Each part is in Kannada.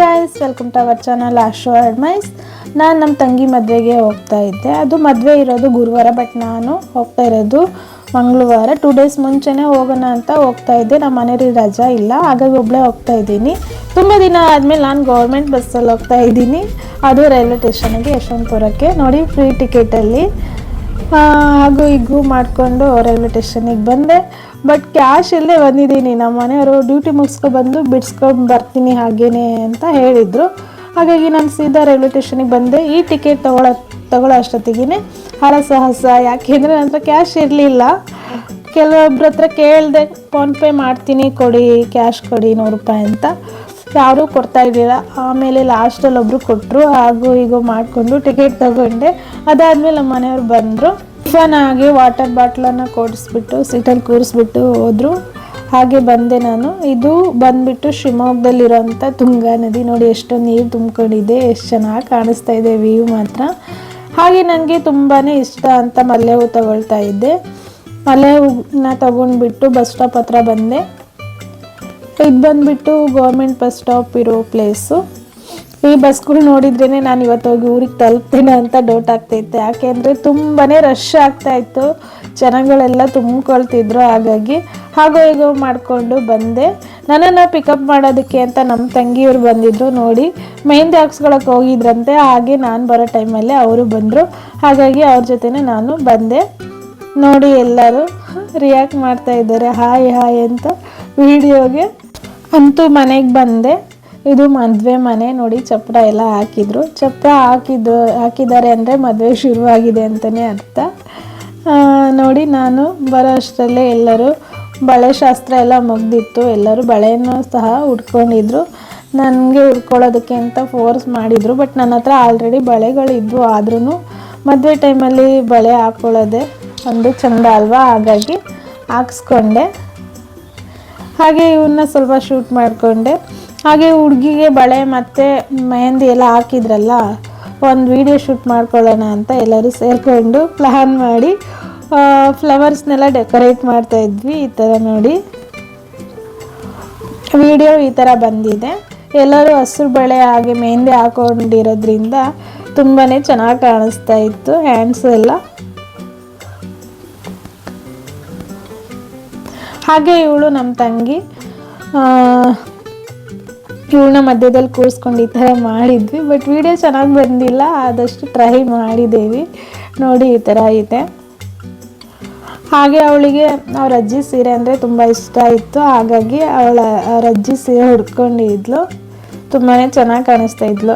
Guys welcome to our channel ಆಶೋ ಅಡ್ಮೈಸ್ ನಾನು ನಮ್ಮ ತಂಗಿ ಮದುವೆಗೆ ಹೋಗ್ತಾ ಇದ್ದೆ. ಅದು ಮದುವೆ ಇರೋದು ಗುರುವಾರ ಬಟ್ ನಾನು ಹೋಗ್ತಾ ಇರೋದು ಮಂಗಳವಾರ. ಟೂ ಡೇಸ್ ಮುಂಚೆನೇ ಹೋಗೋಣ ಅಂತ ಹೋಗ್ತಾ ಇದ್ದೆ. ನಮ್ಮ ಮನೇಲಿ ರಜಾ ಇಲ್ಲ. ಹಾಗಾಗಿ ಒಬ್ಬಳೇ ಹೋಗ್ತಾ ಇದ್ದೀನಿ. ತುಂಬ ದಿನ ಆದಮೇಲೆ ನಾನು ಗೌರ್ಮೆಂಟ್ ಬಸ್ಸಲ್ಲಿ ಹೋಗ್ತಾ ಇದ್ದೀನಿ. ಅದು ರೈಲ್ವೆ ಸ್ಟೇಷನ್ಗೆ ಯಶವಂತಪುರಕ್ಕೆ. ನೋಡಿ ಫ್ರೀ ಟಿಕೆಟಲ್ಲಿ ಹಾಗೂ ಹೀಗೂ ಮಾಡಿಕೊಂಡು ರೈಲ್ವೆ ಸ್ಟೇಷನಿಗೆ ಬಂದೆ. ಬಟ್ ಕ್ಯಾಶ್ ಇಲ್ಲದೆ ಬಂದಿದ್ದೀನಿ. ನಮ್ಮ ಮನೆಯವರು ಡ್ಯೂಟಿ ಮುಗಿಸ್ಕೊಂಡು ಬಂದು ಬಿಡ್ಸ್ಕೊಂಡು ಬರ್ತೀನಿ ಹಾಗೇನೆ ಅಂತ ಹೇಳಿದರು. ಹಾಗಾಗಿ ನಾನು ಸೀದಾ ರೈಲ್ವೆ ಸ್ಟೇಷನಿಗೆ ಬಂದೆ. ಈ ಟಿಕೆಟ್ ತಗೊಳ್ಳೋ ತಗೊಳ್ಳೋ ಅಷ್ಟೊತ್ತಿಗೆ ಹರಸಾಹಸ ಯಾಕೆಂದರೆ ನನ್ನ ಹತ್ರ ಕ್ಯಾಶ್ ಇರಲಿಲ್ಲ. ಕೆಲವೊಬ್ರ ಹತ್ರ ಕೇಳಿದೆ ಫೋನ್ಪೇ ಮಾಡ್ತೀನಿ, ಕೊಡಿ ಕ್ಯಾಶ್ ಕೊಡಿ, ನೂರು ರೂಪಾಯಿ ಅಂತ. ಯಾರೂ ಕೊಡ್ತಾ ಇರಲಿಲ್ಲ. ಆಮೇಲೆ ಲಾಸ್ಟಲ್ಲಿ ಒಬ್ಬರು ಕೊಟ್ಟರು ಹಾಗೂ ಹೀಗೂ ಮಾಡಿಕೊಂಡು ಟಿಕೆಟ್ ತಗೊಂಡೆ. ಅದಾದಮೇಲೆ ನಮ್ಮ ಮನೆಯವ್ರು ಬಂದರು. ಟಿಫನ್ ಆಗಿ ವಾಟರ್ ಬಾಟ್ಲನ್ನು ಕೊಡಿಸ್ಬಿಟ್ಟು, ಸೀಟಲ್ಲಿ ಕೂರಿಸ್ಬಿಟ್ಟು ಹೋದರು. ಹಾಗೆ ಬಂದೆ ನಾನು. ಇದು ಬಂದ್ಬಿಟ್ಟು ಶಿವಮೊಗ್ಗದಲ್ಲಿರೋಂಥ ತುಂಗಾ ನದಿ. ನೋಡಿ, ಎಷ್ಟು ನೀರು ತುಂಬ್ಕೊಂಡಿದೆ, ಎಷ್ಟು ಚೆನ್ನಾಗಿ ಕಾಣಿಸ್ತಾ ಇದೆ ವ್ಯೂ ಮಾತ್ರ. ಹಾಗೆ ನನಗೆ ತುಂಬಾ ಇಷ್ಟ ಅಂತ ಮಲ್ಲೆ ಹೂ ತಗೊಳ್ತಾ ಇದ್ದೆ. ಮಲ್ಲೆ ಹೂವನ್ನ ತಗೊಂಡ್ಬಿಟ್ಟು ಬಸ್ ಸ್ಟಾಪ್ ಹತ್ರ ಬಂದೆ. ಇದು ಬಂದುಬಿಟ್ಟು ಗೌರ್ಮೆಂಟ್ ಬಸ್ ಸ್ಟಾಪ್ ಇರೋ ಪ್ಲೇಸು. ಈ ಬಸ್ಗಳು ನೋಡಿದ್ರೇ ನಾನು ಇವತ್ತು ಹೋಗಿ ಊರಿಗೆ ತಲುಪ್ತೀನಿ ಅಂತ ಡೌಟ್ ಆಗ್ತೈತೆ. ಯಾಕೆಂದರೆ ತುಂಬಾ ರಶ್ ಆಗ್ತಾ ಇತ್ತು. ಜನಗಳೆಲ್ಲ ತುಂಬಿಕೊಳ್ತಿದ್ರು ಹಾಗಾಗಿ. ಹಾಗೋ ಹೀಗೋ ಮಾಡಿಕೊಂಡು ಬಂದೆ. ನನ್ನನ್ನು ಪಿಕಪ್ ಮಾಡೋದಕ್ಕೆ ಅಂತ ನಮ್ಮ ತಂಗಿಯವರು ಬಂದಿದ್ದರು ನೋಡಿ. ಮೆಹಂದಿ ಹಾಕ್ಸ್ಕೊಳಕ್ಕೆ ಹೋಗಿದ್ರಂತೆ. ಹಾಗೆ ನಾನು ಬರೋ ಟೈಮಲ್ಲಿ ಅವರು ಬಂದರು. ಹಾಗಾಗಿ ಅವ್ರ ಜೊತೆನೇ ನಾನು ಬಂದೆ. ನೋಡಿ ಎಲ್ಲರೂ ರಿಯಾಕ್ಟ್ ಮಾಡ್ತಾ ಇದ್ದಾರೆ. ಹಾಯ್ ಹಾಯ್ ಅಂತ ವಿಡಿಯೋಗೆ ಅಂತೂ ಮನೆಗೆ ಬಂದೆ. ಇದು ಮದುವೆ ಮನೆ, ನೋಡಿ ಚಪ್ಪಡ ಎಲ್ಲ ಹಾಕಿದ್ರು. ಚಪ್ಪಡ ಹಾಕಿದ್ದು, ಹಾಕಿದ್ದಾರೆ ಅಂದರೆ ಮದುವೆ ಶುರುವಾಗಿದೆ ಅಂತಲೇ ಅರ್ಥ. ನೋಡಿ ನಾನು ಬರೋ ಅಷ್ಟರಲ್ಲೇ ಎಲ್ಲರೂ ಬಳೆ ಶಾಸ್ತ್ರ ಎಲ್ಲ ಮುಗ್ದಿತ್ತು. ಎಲ್ಲರೂ ಬಳೆಯನ್ನು ಸಹ ಉಟ್ಕೊಂಡಿದ್ರು. ನನಗೆ ಉಟ್ಕೊಳ್ಳೋದಕ್ಕೆ ಅಂತ ಫೋರ್ಸ್ ಮಾಡಿದರು. ಬಟ್ ನನ್ನ ಹತ್ರ ಆಲ್ರೆಡಿ ಬಳೆಗಳಿದ್ವು ಆದ್ರೂ ಮದುವೆ ಟೈಮಲ್ಲಿ ಬಳೆ ಹಾಕ್ಕೊಳ್ಳೋದೆ ಒಂದು ಚಂದ ಅಲ್ವಾ? ಹಾಗಾಗಿ ಹಾಕ್ಸ್ಕೊಂಡೆ. ಹಾಗೆ ಇವನ್ನ ಸ್ವಲ್ಪ ಶೂಟ್ ಮಾಡಿಕೊಂಡೆ. ಹಾಗೆ ಹುಡುಗಿಗೆ ಬಳೆ ಮತ್ತು ಮೆಹಂದಿ ಎಲ್ಲ ಹಾಕಿದ್ರಲ್ಲ, ಒಂದು ವಿಡಿಯೋ ಶೂಟ್ ಮಾಡ್ಕೊಳ್ಳೋಣ ಅಂತ ಎಲ್ಲರೂ ಸೇರಿಕೊಂಡು ಪ್ಲ್ಯಾನ್ ಮಾಡಿ ಫ್ಲವರ್ಸ್ನೆಲ್ಲ ಡೆಕೋರೇಟ್ ಮಾಡ್ತಾ ಇದ್ವಿ ಈ ಥರ ನೋಡಿ. ವಿಡಿಯೋ ಈ ಥರ ಬಂದಿದೆ. ಎಲ್ಲರೂ ಹಸಿರು ಬಳೆ ಹಾಗೆ ಮೆಹಂದಿ ಹಾಕೊಂಡಿರೋದ್ರಿಂದ ತುಂಬಾ ಚೆನ್ನಾಗಿ ಕಾಣಿಸ್ತಾ ಇತ್ತು ಹ್ಯಾಂಡ್ಸ್ ಎಲ್ಲ. ಹಾಗೆ ಇವಳು ನಮ್ಮ ತಂಗಿ ಇವಳನ್ನ ಮಧ್ಯದಲ್ಲಿ ಕೂರಿಸ್ಕೊಂಡು ಈ ಥರ ಮಾಡಿದ್ವಿ ಬಟ್ ವಿಡಿಯೋ ಚೆನ್ನಾಗಿ ಬಂದಿಲ್ಲ, ಆದಷ್ಟು ಟ್ರೈ ಮಾಡಿದ್ದೀವಿ ನೋಡಿ ಈ ಥರ ಇದೆ ಹಾಗೆ ಅವಳಿಗೆ, ಅವ್ರ ಅಜ್ಜಿ ಸೀರೆ ಅಂದರೆ ತುಂಬ ಇಷ್ಟ ಇತ್ತು ಹಾಗಾಗಿ ಅವಳ, ಅವ್ರ ಅಜ್ಜಿ ಸೀರೆ ಹುಡ್ಕೊಂಡಿದ್ಲು ತುಂಬಾ ಚೆನ್ನಾಗಿ ಕಾಣಿಸ್ತಾ ಇದ್ಲು.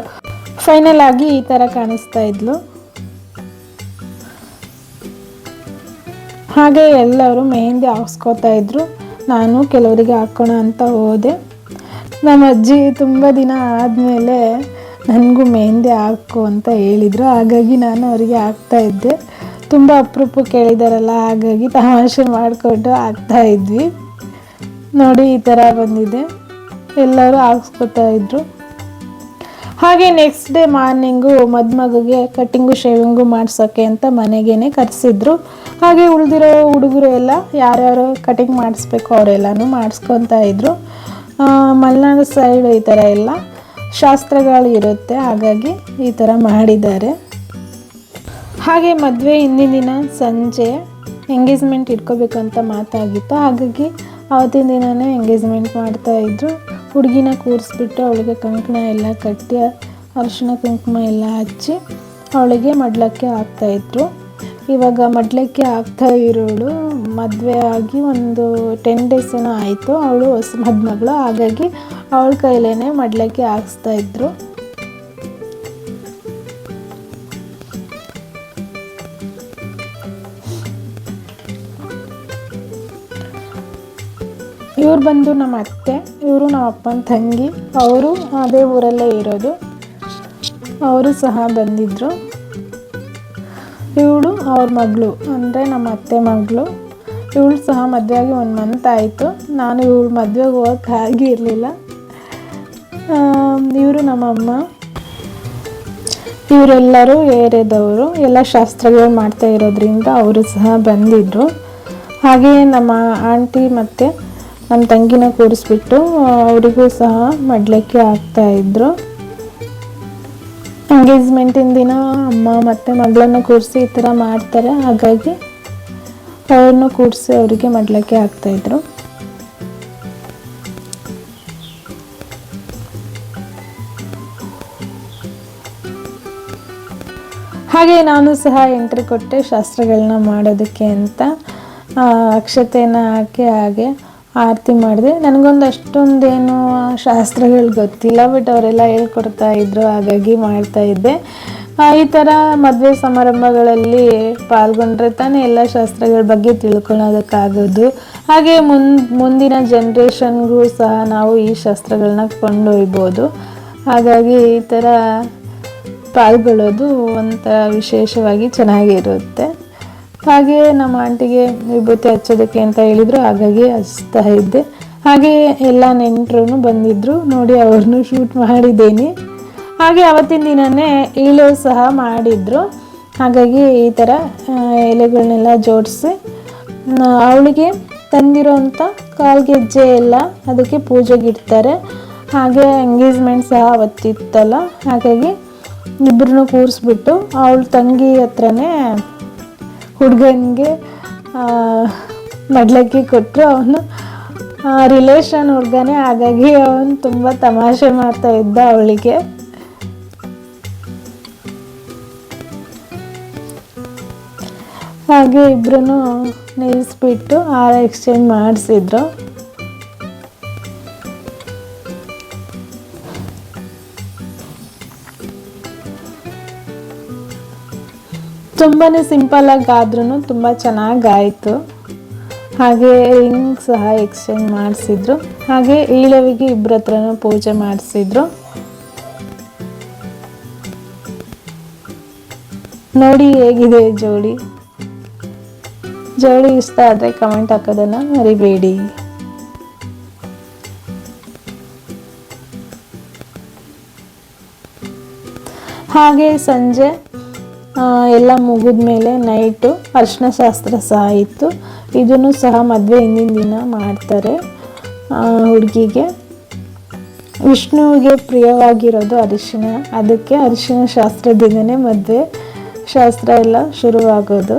ಫೈನಲ್ ಆಗಿ ಈ ಥರ ಕಾಣಿಸ್ತಾ ಇದ್ಲು. ಹಾಗೆ ಎಲ್ಲರೂ ಮೆಹಂದಿ ಹಾಕ್ಸ್ಕೊತಾ ಇದ್ರು. ನಾನು ಕೆಲವರಿಗೆ ಹಾಕೋಣ ಅಂತ ಹೋದೆ. ನಮ್ಮ ಅಜ್ಜಿ ತುಂಬ ದಿನ ಆದಮೇಲೆ ನನಗೂ ಮೆಹಂದಿ ಹಾಕು ಅಂತ ಹೇಳಿದರು. ಹಾಗಾಗಿ ನಾನು ಅವರಿಗೆ ಹಾಕ್ತಾ ಇದ್ದೆ. ತುಂಬ ಅಪರೂಪ ಕೇಳಿದಾರಲ್ಲ, ಹಾಗಾಗಿ ತಮಾಷೆ ಮಾಡಿಕೊಂಡು ಹಾಕ್ತಾ ಇದ್ವಿ. ನೋಡಿ, ಈ ಥರ ಬಂದಿದೆ. ಎಲ್ಲರೂ ಹಾಕ್ಸ್ಕೊತಾ ಇದ್ರು. ಹಾಗೆ ನೆಕ್ಸ್ಟ್ ಡೇ ಮಾರ್ನಿಂಗು ಮದುಮಗುಗೆ ಕಟ್ಟಿಂಗು ಶೇವಿಂಗು ಮಾಡ್ಸೋಕ್ಕೆ ಅಂತ ಮನೆಗೇನೆ ಕರೆಸಿದ್ರು. ಹಾಗೆ ಉಳಿದಿರೋ ಹುಡುಗರು ಎಲ್ಲ ಯಾರ್ಯಾರು ಕಟಿಂಗ್ ಮಾಡಿಸ್ಬೇಕು ಅವರೆಲ್ಲನೂ ಮಾಡಿಸ್ಕೊತಾ ಇದ್ರು. ಮಲೆನಾಡು ಸೈಡ್ ಈ ಥರ ಎಲ್ಲ ಶಾಸ್ತ್ರಗಳು ಇರುತ್ತೆ. ಹಾಗಾಗಿ ಈ ಥರ ಮಾಡಿದ್ದಾರೆ. ಹಾಗೆ ಮದುವೆ ಹಿಂದಿನ ದಿನ ಸಂಜೆ ಎಂಗೇಜ್ಮೆಂಟ್ ಇಟ್ಕೋಬೇಕಂತ ಮಾತಾಗಿತ್ತು. ಹಾಗಾಗಿ ಆವತ್ತಿನ ದಿನವೇ ಎಂಗೇಜ್ಮೆಂಟ್ ಮಾಡ್ತಾಯಿದ್ರು ಹುಡುಗಿನ ಕೂರಿಸ್ಬಿಟ್ಟು ಅವಳಿಗೆ ಕಂಕಣ ಎಲ್ಲ ಕಟ್ಟಿ ಅರಿಶಿನ ಕುಂಕುಮ ಎಲ್ಲ ಹಚ್ಚಿ ಅವಳಿಗೆ ಮಡ್ಲಕ್ಕೆ ಹಾಕ್ತಾಯಿದ್ರು ಇವಾಗ ಮಡ್ಲಕ್ಕೆ ಆಗ್ತಾ ಇರೋಳು. ಮದುವೆ ಆಗಿ ಒಂದು ಟೆನ್ ಡೇಸ್ ಏನೋ ಆಯಿತು. ಅವಳು ಹೊಸ ಮದುಮಗಳು. ಹಾಗಾಗಿ ಅವಳ ಕೈಲೇ ಮಡ್ಲಕ್ಕೆ ಹಾಕ್ಸ್ತಾ ಇದ್ರು. ಇವ್ರು ಬಂದು ನಮ್ಮ ಅತ್ತೆ, ಇವರು ನಮ್ಮ ಅಪ್ಪನ ತಂಗಿ, ಅವರು ಅದೇ ಊರಲ್ಲೇ ಇರೋದು. ಅವರು ಸಹ ಬಂದಿದ್ದರು ಇವಳು ಅವ್ರ ಮಗಳು, ಅಂದರೆ ನಮ್ಮ ಅತ್ತೆ ಮಗಳು. ಇವಳು ಸಹ ಮದುವೆಯಾಗಿ ಒಂದು ಮಂತ್ ಆಯಿತು. ನಾನು ಇವಳು ಮದುವೆಗೆ ಹೋಗೋಕ್ಕೆ ಆಗಿರಲಿಲ್ಲ ಇವರು ನಮ್ಮಮ್ಮ. ಇವರೆಲ್ಲರೂ ಏರಿಯಾದವರು ಎಲ್ಲ ಶಾಸ್ತ್ರಗಳು ಮಾಡ್ತಾ ಇರೋದ್ರಿಂದ ಅವರು ಸಹ ಬಂದಿದ್ದರು ಹಾಗೆಯೇ ನಮ್ಮ ಆಂಟಿ ಮತ್ತು ನಮ್ಮ ತಂಗಿನ ಕೂರಿಸ್ಬಿಟ್ಟು ಅವರಿಗೂ ಸಹ ಮಡ್ಲಕ್ಕೆ ಆಗ್ತಾಯಿದ್ರು ಎಂಗೇಜ್ಮೆಂಟಿನ ದಿನ ಅಮ್ಮ ಮತ್ತು ಮಗಳನ್ನು ಕೂರಿಸಿ ಈ ಥರ ಮಾಡ್ತಾರೆ. ಹಾಗಾಗಿ ಅವ್ರನ್ನೂ ಕೂರಿಸಿ ಅವರಿಗೆ ಮಾಡಲಿಕ್ಕೆ ಹಾಕ್ತಾಯಿದ್ರು ಹಾಗೆ ನಾನು ಸಹ ಎಂಟ್ರಿ ಕೊಟ್ಟೆ ಶಾಸ್ತ್ರಗಳನ್ನ ಮಾಡೋದಕ್ಕೆ ಅಂತ. ಅಕ್ಷತೆಯನ್ನು ಹಾಕಿ ಹಾಗೆ ಆರತಿ ಮಾಡಿದೆ. ನನಗೊಂದು ಅಷ್ಟೊಂದೇನು ಶಾಸ್ತ್ರಗಳು ಗೊತ್ತಿಲ್ಲ ಬಟ್ ಅವರೆಲ್ಲ ಹೇಳ್ಕೊಡ್ತಾ ಇದ್ರು, ಹಾಗಾಗಿ ಮಾಡ್ತಾ ಇದ್ದೆ. ಈ ಥರ ಮದುವೆ ಸಮಾರಂಭಗಳಲ್ಲಿ ಪಾಲ್ಗೊಂಡ್ರೆ ತಾನೇ ಎಲ್ಲ ಶಾಸ್ತ್ರಗಳ ಬಗ್ಗೆ ತಿಳ್ಕೊಳ್ಳೋದಕ್ಕಾಗೋದು. ಹಾಗೆ ಮುನ್, ಮುಂದಿನ ಜನ್ರೇಷನ್ಗೂ ಸಹ ನಾವು ಈ ಶಾಸ್ತ್ರಗಳನ್ನ ಕೊಂಡೊಯ್ಬೋದು. ಹಾಗಾಗಿ ಈ ಥರ ಪಾಲ್ಗೊಳ್ಳೋದು ಒಂಥರ ವಿಶೇಷವಾಗಿ ಚೆನ್ನಾಗಿರುತ್ತೆ. ಹಾಗೆ ನಮ್ಮ ಆಂಟಿಗೆ ವಿಭೂತಿ ಹಚ್ಚೋದಕ್ಕೆ ಅಂತ ಹೇಳಿದರು. ಹಾಗಾಗಿ ಹಚ್ತಾ ಇದ್ದೆ. ಹಾಗೆ ಎಲ್ಲ ನೆಂಟರು ಬಂದಿದ್ದರು ನೋಡಿ ಅವ್ರನ್ನೂ ಶೂಟ್ ಮಾಡಿದ್ದೀನಿ. ಹಾಗೆ ಅವತ್ತಿನ ದಿನವೇ ಇಳು ಸಹ ಮಾಡಿದರು. ಹಾಗಾಗಿ ಈ ಥರ ಎಲೆಗಳನ್ನೆಲ್ಲ ಜೋಡಿಸಿ ಅವಳಿಗೆ ತಂದಿರೋಂಥ ಕಾಲ್ಗೆಜ್ಜೆ ಎಲ್ಲ ಅದಕ್ಕೆ ಪೂಜೆಗೆ ಇಡ್ತಾರೆ. ಹಾಗೆ ಎಂಗೇಜ್ಮೆಂಟ್ ಸಹ ಅವತ್ತಿತ್ತಲ್ಲ. ಹಾಗಾಗಿ ಇಬ್ಬರನ್ನೂ ಕೂರಿಸ್ಬಿಟ್ಟು ಅವಳ ತಂಗಿ ಹತ್ರನೇ ಹುಡುಗನಿಗೆ ಮಡ್ಲಕ್ಕಿ ಕೊಟ್ಟರು ಅವನು. ರಿಲೇಷನ್ ಹುಡುಗನೇ, ಹಾಗಾಗಿ ಅವನು ತುಂಬ ತಮಾಷೆ ಮಾಡ್ತಾ ಇದ್ದ ಅವಳಿಗೆ. ಹಾಗೆ ಇಬ್ಬರೂ ನಿಲ್ಲಿಸ್ಬಿಟ್ಟು ಹಾರ ಎಕ್ಸ್ಚೇಂಜ್ ಮಾಡಿಸಿದ್ರು. ತುಂಬಾ ಸಿಂಪಲ್ಲಾಗಿ ಆದ್ರೂ ತುಂಬ ಚೆನ್ನಾಗಾಯಿತು ಹಾಗೆ ರಿಂಗ್ ಸಹ ಎಕ್ಸ್ಚೇಂಜ್ ಮಾಡಿಸಿದ್ರು. ಹಾಗೆ ಈಳವಿಗೆ ಇಬ್ಬರ ಹತ್ರನೂ ಪೂಜೆ ಮಾಡಿಸಿದ್ರು. ನೋಡಿ ಹೇಗಿದೆ ಜೋಡಿ. ಜೋಡಿ ಇಷ್ಟ ಆದರೆ ಕಮೆಂಟ್ ಹಾಕೋದನ್ನು ಮರಿಬೇಡಿ. ಹಾಗೆ ಸಂಜೆ ಎಲ್ಲ ಮುಗಿದ ಮೇಲೆ ನೈಟು ಅರ್ಶಿನ ಶಾಸ್ತ್ರ ಸಹ ಇತ್ತು. ಇದನ್ನು ಸಹ ಮದುವೆ ಹಿಂದಿನ ದಿನ ಮಾಡ್ತಾರೆ ಹುಡುಗಿಗೆ. ವಿಷ್ಣುವಿಗೆ ಪ್ರಿಯವಾಗಿರೋದು ಅರಿಶಿನ. ಅದಕ್ಕೆ ಅರಿಶಿನ ಶಾಸ್ತ್ರದಿಂದನೇ ಮದುವೆ. ಶಾಸ್ತ್ರ ಎಲ್ಲ ಶುರುವಾಗೋದು.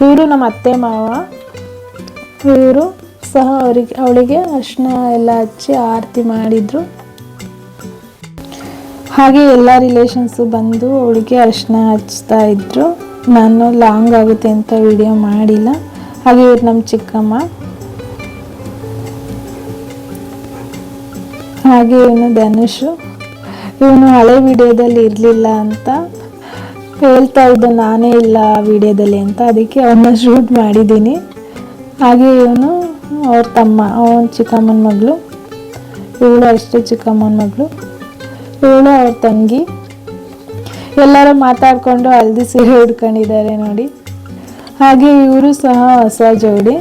ಇವರು ನಮ್ಮ ಅತ್ತೆ ಮಾವ. ಇವರು ಸಹ ಅವರಿಗೆ, ಅವಳಿಗೆ ಅರಿಶಿನ ಎಲ್ಲ ಹಚ್ಚಿ ಆರತಿ ಮಾಡಿದರು. ಹಾಗೆ ಎಲ್ಲ ರಿಲೇಷನ್ಸು ಬಂದು ಅವಳಿಗೆ ಅರಿಶಿನ ಹಚ್ತಾ ಇದ್ದರು ನಾನು ಲಾಂಗ್ ಆಗುತ್ತೆ ಅಂತ ವಿಡಿಯೋ ಮಾಡಿಲ್ಲ. ಹಾಗೆ ಇವ್ರು ನಮ್ಮ ಚಿಕ್ಕಮ್ಮ. ಹಾಗೆ ಇವನು ಧನುಷು. ಇವನು ಹಳೆ ವಿಡಿಯೋದಲ್ಲಿ ಇರಲಿಲ್ಲ ಅಂತ ಹೇಳ್ತಾ ಇದ್ದ ನಾನೇ ಇಲ್ಲ ವಿಡಿಯೋದಲ್ಲಿ ಅಂತ ಅದಕ್ಕೆ ಅವನ್ನ ಶೂಟ್ ಮಾಡಿದ್ದೀನಿ. ಹಾಗೆ ಇವನು ಅವ್ರ ತಮ್ಮ, ಅವನ ಚಿಕ್ಕಮ್ಮನ ಮಗಳು. ಇವಳು ಅಷ್ಟೇ ಚಿಕ್ಕಮ್ಮನ ಮಗಳು. ಇವಳು ಅವ್ರ ತಂಗಿ. ಎಲ್ಲರೂ ಮಾತಾಡ್ಕೊಂಡು ಹಲ್ದಿ ಸೀರೆ ಉಡ್ಕೊಂಡಿದ್ದಾರೆ ನೋಡಿ. ಹಾಗೆ ಇವರು ಸಹ ಹೊಸ ಜೋಡಿ.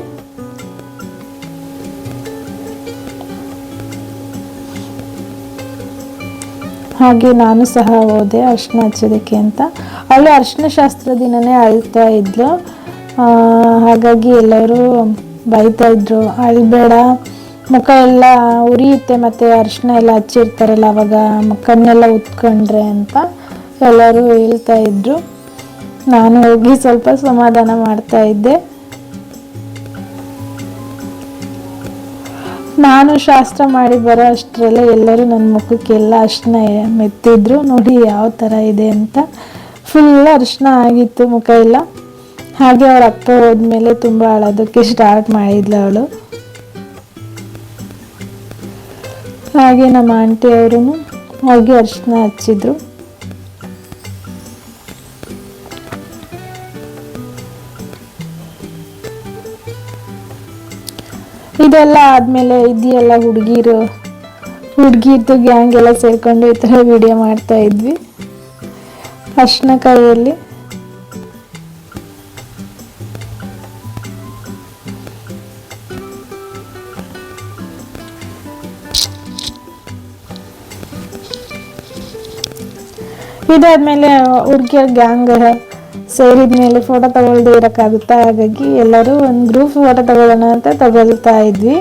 ಹಾಗೆ ನಾನು ಸಹ ಹೋದೆ ಅರ್ಶಿನ ಹಚ್ಚೋದಕ್ಕೆ ಅಂತ. ಅವಳು ಅರ್ಶಿನ ಶಾಸ್ತ್ರ ದಿನನೇ ಅಳ್ತಾ ಇದ್ಲು. ಹಾಗಾಗಿ ಎಲ್ಲರೂ ಬೈತಾ ಇದ್ರು. ಅಳ್ಬೇಡ. ಮುಖ ಎಲ್ಲ ಉರಿಯುತ್ತೆ ಮತ್ತು ಅರಿಶಿನ ಎಲ್ಲ ಹಚ್ಚಿರ್ತಾರಲ್ಲ ಅವಾಗ ಕಣ್ಣೆಲ್ಲ ಉತ್ಕೊಂಡ್ರೆ ಅಂತ ಎಲ್ಲರೂ ಹೇಳ್ತಾ ಇದ್ರು. ನಾನು ಹೋಗಿ ಸ್ವಲ್ಪ ಸಮಾಧಾನ ಮಾಡ್ತಾ ಇದ್ದೆ. ನಾನು ಶಾಸ್ತ್ರ ಮಾಡಿ ಬರೋ ಅಷ್ಟರಲ್ಲೇ ಎಲ್ಲರೂ ನನ್ನ ಮುಖಕ್ಕೆಲ್ಲ ಅರಿಶಿನ ಮೆತ್ತಿದ್ರು. ನೋಡಿ ಯಾವ ಥರ ಇದೆ ಅಂತ. ಫುಲ್ ಅರಿಶಿನ ಆಗಿತ್ತು ಮುಖ ಎಲ್ಲ. ಹಾಗೆ ಅವ್ರ ಅಪ್ಪ ಹೋದ್ಮೇಲೆ ತುಂಬ ಅಳೋದಕ್ಕೆ ಸ್ಟಾರ್ಟ್ ಮಾಡಿದ್ಲು ಅವಳು. ಹಾಗೆ ನಮ್ಮ ಆಂಟಿ ಅವರು ಹೋಗಿ ಅರಿಶಿನ ಹಚ್ಚಿದ್ರು. ಇದೆಲ್ಲ ಆದಮೇಲೆ ಇದೆಯಲ್ಲ ಹುಡುಗಿರು, ಹುಡುಗಿರ್ದು ಗ್ಯಾಂಗ್ ಎಲ್ಲ ಸೇರ್ಕೊಂಡು ಈ ಥರ ವಿಡಿಯೋ ಮಾಡ್ತಾ ಇದ್ವಿ. ಅರ್ಶಿನ ಕೈಯಲ್ಲಿ. ಇದಾದ್ಮೇಲೆ ಹುಡುಗಿಯ ಗ್ಯಾಂಗ್ ಸೇರಿದ ಮೇಲೆ ಫೋಟೋ ತಗೊಳ್ದೆ ಇರೋಕ್ಕಾಗುತ್ತಾ? ಹಾಗಾಗಿ ಎಲ್ಲರೂ ಒಂದು ಗ್ರೂಪ್ ಫೋಟೋ ತಗೊಳ್ಳೋಣ ಅಂತ ತಗೊಳ್ತಾ ಇದ್ವಿ.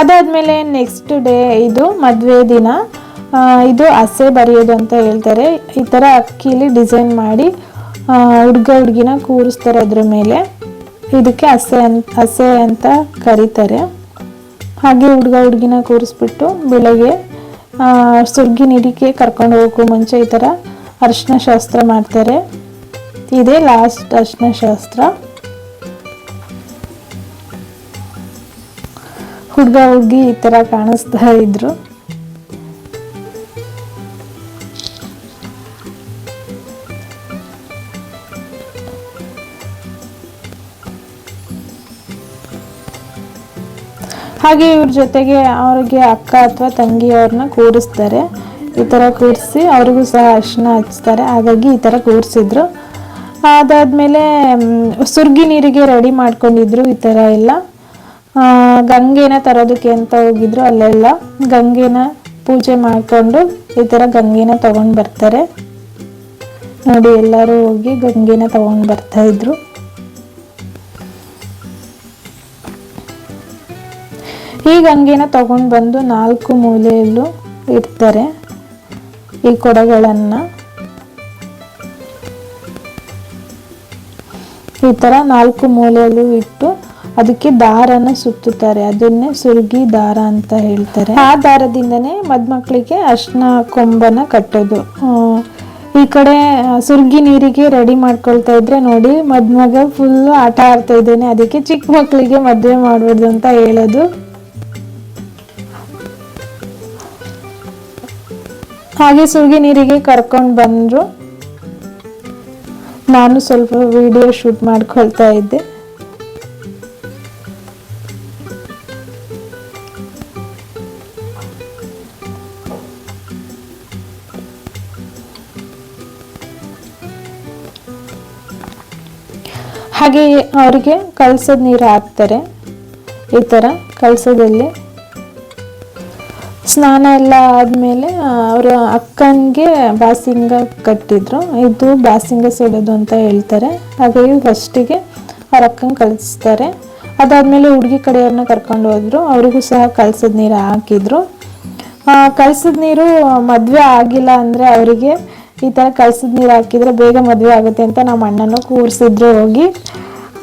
ಅದಾದಮೇಲೆ ನೆಕ್ಸ್ಟ್ ಡೇ ಇದು ಮದುವೆ ದಿನ. ಇದು ಹಸೆ ಬರೆಯೋದು ಅಂತ ಹೇಳ್ತಾರೆ. ಈ ಥರ ಅಕ್ಕಿಲಿ ಡಿಸೈನ್ ಮಾಡಿ ಹುಡುಗ ಹುಡುಗಿನ ಕೂರಿಸ್ತಾರೆ ಅದ್ರ ಮೇಲೆ. ಇದಕ್ಕೆ ಹಸೆ ಅನ್ ಹಸೆ ಅಂತ ಕರೀತಾರೆ. ಹಾಗೆ ಹುಡುಗ ಹುಡುಗಿನ ಕೂರಿಸ್ಬಿಟ್ಟು ಬೆಳಗ್ಗೆ ಸುರ್ಗಿ ನೀಡಿಕೆ ಕರ್ಕೊಂಡು ಹೋಗೋ ಮುಂಚೆ ಈ ಥರ ಅರಿಶಿನ ಶಾಸ್ತ್ರ ಮಾಡ್ತಾರೆ. ಇದೇ ಲಾಸ್ಟ್ ಅರ್ಶಿನ ಶಾಸ್ತ್ರ. ಹುಡುಗ ಹುಡುಗಿ ಈ ಥರ ಕಾಣಿಸ್ತಾ ಇದ್ರು. ಹಾಗೆ ಇವ್ರ ಜೊತೆಗೆ ಅವ್ರಿಗೆ ಅಕ್ಕ ಅಥವಾ ತಂಗಿಯವ್ರನ್ನ ಕೂರಿಸ್ತಾರೆ. ಈ ಥರ ಕೂರಿಸಿ ಅವ್ರಿಗೂ ಸಹ ಅರ್ಶಿನ ಹಚ್ತಾರೆ. ಹಾಗಾಗಿ ಈ ಥರ ಕೂರಿಸಿದ್ರು. ಅದಾದಮೇಲೆ ಸುರ್ಗಿ ನೀರಿಗೆ ರೆಡಿ ಮಾಡ್ಕೊಂಡಿದ್ರು ಈ ಥರ ಎಲ್ಲ. ಗಂಗೆನ ತರೋದಕ್ಕೆ ಅಂತ ಹೋಗಿದ್ರು ಅಲ್ಲೆಲ್ಲ. ಗಂಗೆನ ಪೂಜೆ ಮಾಡಿಕೊಂಡು ಈ ಥರ ಗಂಗೆನ ತಗೊಂಡು ಬರ್ತಾರೆ. ನೋಡಿ ಎಲ್ಲರೂ ಹೋಗಿ ಗಂಗೆನ ತಗೊಂಡು ಬರ್ತಾ ಇದ್ರು ಅಂಗಿನ ತಗೊಂಡು ಬಂದು ನಾಲ್ಕು ಮೂಲೆಯಲ್ಲೂ ಇಡ್ತಾರೆ ಈ ಕೊಡಗಳನ್ನು. ಈ ಥರ ನಾಲ್ಕು ಮೂಲೆಯಲ್ಲೂ ಇಟ್ಟು ಅದಕ್ಕೆ ದಾರನ ಸುತ್ತುತ್ತಾರೆ. ಅದನ್ನೇ ಸುರುಗಿ ದಾರ ಅಂತ ಹೇಳ್ತಾರೆ. ಆ ದಾರದಿಂದನೇ ಮದ್ಮಕ್ಳಿಗೆ ಅರ್ಶನ ಕೊಂಬನ ಕಟ್ಟೋದು. ಈ ಕಡೆ ಸುರುಗಿ ನೀರಿಗೆ ರೆಡಿ ಮಾಡ್ಕೊಳ್ತಾ ಇದ್ರೆ ನೋಡಿ, ಮದ್ಮಗ ಫುಲ್ಲು ಆಟ ಆಡ್ತಾ ಇದ್ದೇನೆ. ಅದಕ್ಕೆ ಚಿಕ್ಕ ಮಕ್ಕಳಿಗೆ ಮದುವೆ ಮಾಡ್ಬಾರ್ದು ಅಂತ ಹೇಳೋದು. ಹಾಗೆ ಸುರುಗಿ ನೀರಿಗೆ ಕರ್ಕೊಂಡು ಬಂದರು. ನಾನು ಸ್ವಲ್ಪ ವಿಡಿಯೋ ಶೂಟ್ ಮಾಡ್ಕೊಳ್ತಾ ಇದ್ದೆ. ಹಾಗೆ ಅವರಿಗೆ ಕಲಸದ ನೀರು ಹಾಕ್ತಾರೆ ಈ ಥರ ಕಳ್ಸೋದಲ್ಲಿ. ಸ್ನಾನ ಎಲ್ಲ ಆದಮೇಲೆ ಅವರ ಅಕ್ಕನಿಗೆ ಬಾಸಿಂಗ ಕಟ್ಟಿದ್ರು. ಇದು ಬಾಸಿಂಗ ಸುಡೋದು ಅಂತ ಹೇಳ್ತಾರೆ. ಹಾಗಾಗಿ ಫಸ್ಟಿಗೆ ಅವ್ರ ಅಕ್ಕನ ಕಳಿಸ್ತಾರೆ. ಅದಾದಮೇಲೆ ಹುಡುಗಿ ಕಡೆಯವ್ರನ್ನ ಕರ್ಕೊಂಡು ಹೋದ್ರು. ಅವರಿಗೂ ಸಹ ಕಲಸದ ನೀರು ಹಾಕಿದ್ರು. ಕಲಸದ ನೀರು ಮದುವೆ ಆಗಿಲ್ಲ ಅಂದರೆ ಅವರಿಗೆ ಈ ಥರ ಕಲಸದ ನೀರು ಹಾಕಿದರೆ ಬೇಗ ಮದುವೆ ಆಗುತ್ತೆ ಅಂತ ನಮ್ಮ ಅಣ್ಣನೂ ಕೂರಿಸಿದ್ರು ಹೋಗಿ.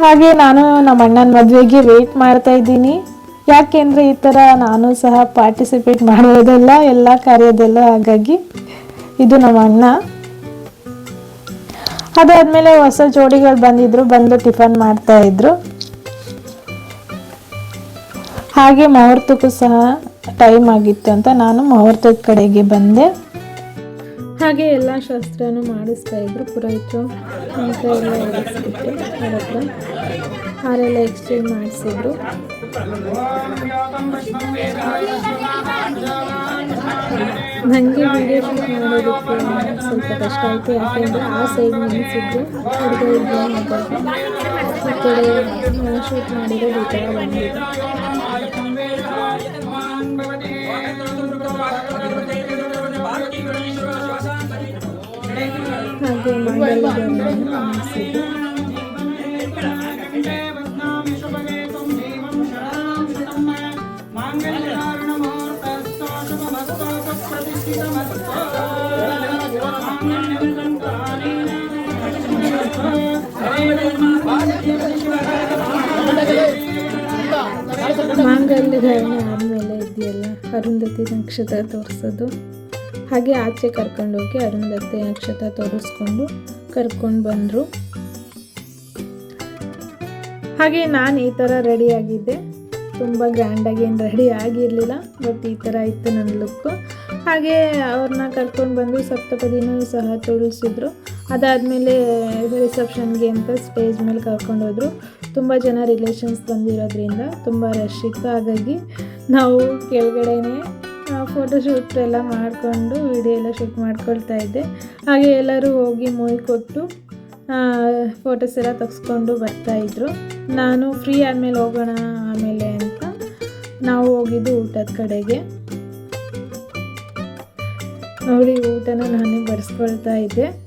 ಹಾಗೆ ನಾನು ನಮ್ಮ ಅಣ್ಣನ ಮದುವೆಗೆ ವೆಯ್ಟ್ ಮಾಡ್ತಾ ಇದ್ದೀನಿ. ಯಾಕೆಂದರೆ ಈ ಥರ ನಾನು ಸಹ ಪಾರ್ಟಿಸಿಪೇಟ್ ಮಾಡೋದಲ್ಲ ಎಲ್ಲ ಕಾರ್ಯದಲ್ಲೂ ಹಾಗಾಗಿ ಇದು ನಮ್ಮ ಅಣ್ಣ. ಅದಾದಮೇಲೆ ಹೊಸ ಜೋಡಿಗಳು ಬಂದಿದ್ರು, ಬಂದು ಟಿಫನ್ ಮಾಡ್ತಾ ಇದ್ರು. ಹಾಗೆ ಮುಹೂರ್ತಕ್ಕೂ ಸಹ ಟೈಮ್ ಆಗಿತ್ತು ಅಂತ ನಾನು ಮುಹೂರ್ತದ ಕಡೆಗೆ ಬಂದೆ. ಹಾಗೆ ಎಲ್ಲ ಶಾಸ್ತ್ರನೂ ಮಾಡಿಸ್ತಾ ಇದ್ರು. ಪುರೋಹಿತರು ಅಂತ ಎಲ್ಲ ಎಡಿಸ್ಬಿಟ್ಟು ಹಾರೆಲ್ಲ ಎಕ್ಸ್ಚೇಂಜ್ ಮಾಡಿಸಿದ್ರು. ನನಗೆ ವಿಡಿಯೋ ಶೂಟ್ ಮಾಡೋದಕ್ಕೆ ಸ್ವಲ್ಪ ಕಷ್ಟ ಆಯಿತು. ಯಾಕೆಂದರೆ ಆ ಸೈಡ್ ನಿಲ್ಲಿಸಿದ್ರು ಹುಡುಗ ಮಗಗೆ ಈ ಕಡೆ ಶೂಟ್ ಈ ಥರ ಆದಮೇಲೆ ಇದೆಯಲ್ಲ ಅರುಂಧತಿ ನಕ್ಷತ್ರ ತೋರಿಸೋದು. ಹಾಗೆ ಆಚೆ ಕರ್ಕೊಂಡೋಗಿ ಅರುಂಧತಿ ನಕ್ಷತ್ರ ತೋರಿಸ್ಕೊಂಡು ಕರ್ಕೊಂಡು ಬಂದರು. ಹಾಗೆ ನಾನು ಈ ಥರ ರೆಡಿ ಆಗಿದ್ದೆ. ತುಂಬ ಗ್ರ್ಯಾಂಡಾಗಿ ಏನು ರೆಡಿ ಆಗಿರಲಿಲ್ಲ ಬಟ್ ಈ ಥರ ಇತ್ತು ನನ್ನ ಲುಕ್ಕು ಹಾಗೆ ಅವ್ರನ್ನ ಕರ್ಕೊಂಡು ಬಂದು ಸಪ್ತಪದಿನೂ ಸಹ ತುಳಿಸಿದ್ರು ಅದಾದಮೇಲೆ ರಿಸೆಪ್ಷನ್ಗೆ ಅಂತ ಸ್ಟೇಜ್ ಮೇಲೆ ಕರ್ಕೊಂಡು ಹೋದರು. ತುಂಬ ಜನ ರಿಲೇಷನ್ಸ್ ಬಂದಿರೋದ್ರಿಂದ ತುಂಬ ರಶ್ ಇತ್ತು. ಹಾಗಾಗಿ ನಾವು ಕೆಳಗಡೆನೇ ಫೋಟೋ ಶೂಟ್ ಎಲ್ಲ ಮಾಡಿಕೊಂಡು ವಿಡಿಯೋ ಎಲ್ಲ ಶೂಟ್ ಮಾಡ್ಕೊಳ್ತಾ ಇದ್ದೆ. ಹಾಗೆ ಎಲ್ಲರೂ ಹೋಗಿ ಮೊಯ್ ಕೊಟ್ಟು ಫೋಟೋಸ್ ಎಲ್ಲ ತೆಗೆಸ್ಕೊಂಡು ಬರ್ತಾಯಿದ್ರು ನಾನು ಫ್ರೀ ಆದಮೇಲೆ ಹೋಗೋಣ ಆಮೇಲೆ ಅಂತ ನಾವು ಹೋಗಿದ್ದು ಊಟದ ಕಡೆಗೆ. ನೋಡಿ, ಊಟನ ನಾನೇ ಬರ್ಸ್ಕೊಳ್ತಾ ಇದ್ದೆ.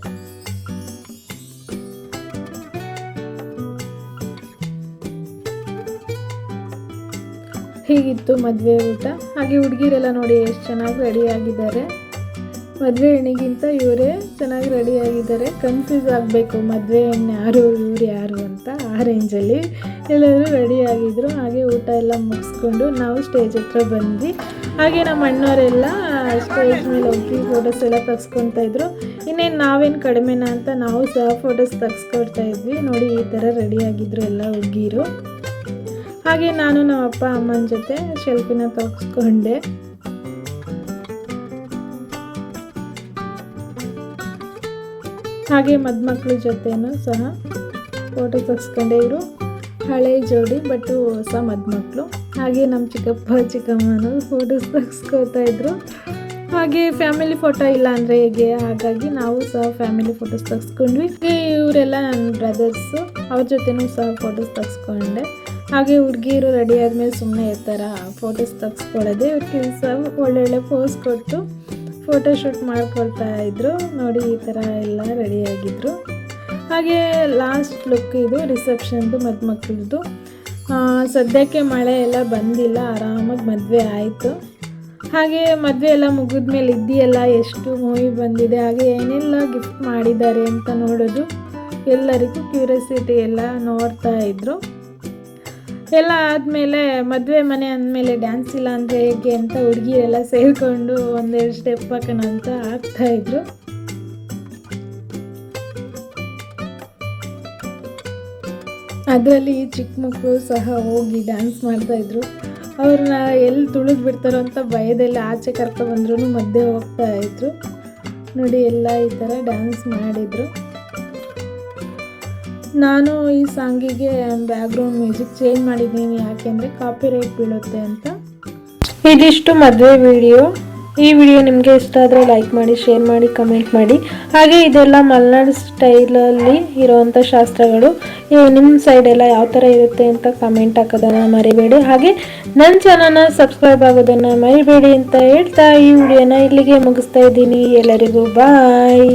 ಹೀಗಿತ್ತು ಮದುವೆ ಊಟ. ಹಾಗೆ ಹುಡುಗಿರೆಲ್ಲ ನೋಡಿ ಎಷ್ಟು ಚೆನ್ನಾಗಿ ರೆಡಿ ಆಗಿದ್ದಾರೆ. ಮದುವೆ ಹೆಣ್ಣಿಗಿಂತ ಇವರೇ ಚೆನ್ನಾಗಿ ರೆಡಿ ಆಗಿದ್ದಾರೆ. ಕನ್ಫ್ಯೂಸ್ ಆಗಬೇಕು, ಮದುವೆ ಹೆಣ್ಣು ಯಾರು, ಇವ್ರು ಯಾರು ಅಂತ ಆ ರೇಂಜಲ್ಲಿ ಎಲ್ಲರೂ ರೆಡಿ ಆಗಿದ್ರು. ಹಾಗೆ ಊಟ ಎಲ್ಲ ಮುಗಿಸ್ಕೊಂಡು ನಾವು ಸ್ಟೇಜ್ ಹತ್ರ ಬಂದ್ವಿ. ಹಾಗೆ ನಮ್ಮ ಅಣ್ಣವರೆಲ್ಲ ಸ್ಟೇಜ್ ಮೇಲೆ ಹೋಗಿ ಫೋಟೋಸ್ ಎಲ್ಲ ತೆಗ್ಸ್ಕೊತಾ ಇದ್ರು. ಇನ್ನೇನು ನಾವೇನು ಕಡಿಮೆನಾ ಅಂತ ನಾವು ಸಹ ಫೋಟೋಸ್ ತೆಗ್ಸ್ಕೊಡ್ತಾ ಇದ್ವಿ. ನೋಡಿ ಈ ಥರ ರೆಡಿ ಆಗಿದ್ರು ಎಲ್ಲ ಹುಡುಗಿರು. ಹಾಗೆ ನಾನು ನಮ್ಮ ಅಪ್ಪ, ಅಮ್ಮನ ಜೊತೆ ಶೆಲ್ಫಿನ ತೆಗೆಸ್ಕೊಂಡೆ ಹಾಗೆ ಮದುಮಕ್ಳ ಜೊತೆನೂ ಸಹ ಫೋಟೋ ತೆಗೆಸ್ಕೊಂಡೆ ಇವರು ಹಳೆ ಜೋಡಿ ಬಟ್ ಹೊಸ ಮದುಮಕ್ಳು. ಹಾಗೆ ನಮ್ಮ ಚಿಕ್ಕಪ್ಪ, ಚಿಕ್ಕಮ್ಮನೂ ಫೋಟೋಸ್ ತೆಗೆಸ್ಕೊತಾ ಇದ್ರು. ಹಾಗೆ ಫ್ಯಾಮಿಲಿ ಫೋಟೋ ಇಲ್ಲ ಅಂದರೆ ಹೇಗೆ? ಹಾಗಾಗಿ ನಾವು ಸಹ ಫ್ಯಾಮಿಲಿ ಫೋಟೋಸ್ ತೆಗೆಸ್ಕೊಂಡ್ವಿ ಇವರೆಲ್ಲ ನನ್ನ ಬ್ರದರ್ಸು ಅವ್ರ ಜೊತೆನೂ ಸಹ ಫೋಟೋಸ್ ತೆಗ್ಸ್ಕೊಂಡೆ ಹಾಗೆ ಹುಡುಗಿರು ರೆಡಿ ಆದಮೇಲೆ ಸುಮ್ಮನೆ ಇರ್ತಾರ ಫೋಟೋಸ್ ತಗ್ಸ್ಕೊಳ್ಳೋದೇ ಕೆಲಸ ಒಳ್ಳೊಳ್ಳೆ ಪೋಸ್ ಕೊಟ್ಟು ಫೋಟೋ ಶೂಟ್ ಮಾಡ್ಕೊಳ್ತಾ ಇದ್ರು. ನೋಡಿ ಈ ಥರ ಎಲ್ಲ ರೆಡಿ ಆಗಿದ್ರು. ಹಾಗೆ ಲಾಸ್ಟ್ ಲುಕ್ ಇದು ರಿಸೆಪ್ಷನ್ದು ಮದುಮಕ್ಳದ್ದು. ಸದ್ಯಕ್ಕೆ ಮಳೆ ಎಲ್ಲ ಬಂದಿಲ್ಲ, ಆರಾಮಾಗಿ ಮದುವೆ ಆಯಿತು. ಹಾಗೆ ಮದುವೆ ಎಲ್ಲ ಮುಗಿದ್ಮೇಲೆ ಇದ್ದೀಯಲ್ಲ, ಎಷ್ಟು ಮೂವಿ ಬಂದಿದೆ, ಹಾಗೆ ಏನೆಲ್ಲ ಗಿಫ್ಟ್ ಮಾಡಿದ್ದಾರೆ ಅಂತ ನೋಡೋದು ಎಲ್ಲರಿಗೂ ಕ್ಯೂರಿಯಾಸಿಟಿ ಎಲ್ಲ ನೋಡ್ತಾ ಇದ್ರು. ಎಲ್ಲ ಆದಮೇಲೆ ಮದುವೆ ಮನೆ ಅಂದಮೇಲೆ ಡ್ಯಾನ್ಸ್ ಇಲ್ಲ ಅಂದರೆ ಹೇಗೆ ಅಂತ ಹುಡುಗಿರೆಲ್ಲ ಸೇರಿಕೊಂಡು ಒಂದೆರಡು ಸ್ಟೆಪ್ ಹಾಕೋಣ ಅಂತ ಆಗ್ತಾ ಇದ್ರು. ಅದರಲ್ಲಿ ಚಿಕ್ಕ ಮಕ್ಕಳು ಸಹ ಹೋಗಿ ಡ್ಯಾನ್ಸ್ ಮಾಡ್ತಾಯಿದ್ರು ಅವ್ರನ್ನ ಎಲ್ಲಿ ತುಳಿದು ಬಿಡ್ತಾರೋ ಅಂತ ಭಯದಲ್ಲಿ ಆಚೆ ಕರ್ಕೊಬಂದ್ರು ಹೋಗ್ತಾ ಇದ್ರು. ನೋಡಿ ಎಲ್ಲ ಈ ಥರ ಡ್ಯಾನ್ಸ್ ಮಾಡಿದರು. ನಾನು ಈ ಸಾಂಗಿಗೆ ಬ್ಯಾಕ್ಗ್ರೌಂಡ್ ಮ್ಯೂಸಿಕ್ ಚೇಂಜ್ ಮಾಡಿದ್ದೀನಿ, ಯಾಕೆಂದರೆ ಕಾಪಿ ರೈಟ್ ಬೀಳುತ್ತೆ ಅಂತ. ಇದಿಷ್ಟು ಮದುವೆ ವಿಡಿಯೋ ಈ ವಿಡಿಯೋ ನಿಮಗೆ ಇಷ್ಟ ಆದರೆ ಲೈಕ್ ಮಾಡಿ ಶೇರ್ ಮಾಡಿ ಕಮೆಂಟ್ ಮಾಡಿ. ಹಾಗೆ ಇದೆಲ್ಲ ಮಲೆನಾಡು ಸ್ಟೈಲಲ್ಲಿ ಇರೋವಂಥ ಶಾಸ್ತ್ರಗಳು. ನಿಮ್ಮ ಸೈಡೆಲ್ಲ ಯಾವ ಥರ ಇರುತ್ತೆ ಅಂತ ಕಮೆಂಟ್ ಹಾಕೋದನ್ನು ಮರಿಬೇಡಿ. ಹಾಗೆ ನನ್ನ ಚಾನಲ್ನ ಸಬ್ಸ್ಕ್ರೈಬ್ ಆಗೋದನ್ನು ಮರಿಬೇಡಿ ಅಂತ ಹೇಳ್ತಾ ಈ ವಿಡಿಯೋನ ಇಲ್ಲಿಗೆ ಮುಗಿಸ್ತಾ ಇದ್ದೀನಿ. ಎಲ್ಲರಿಗೂ ಬಾಯ್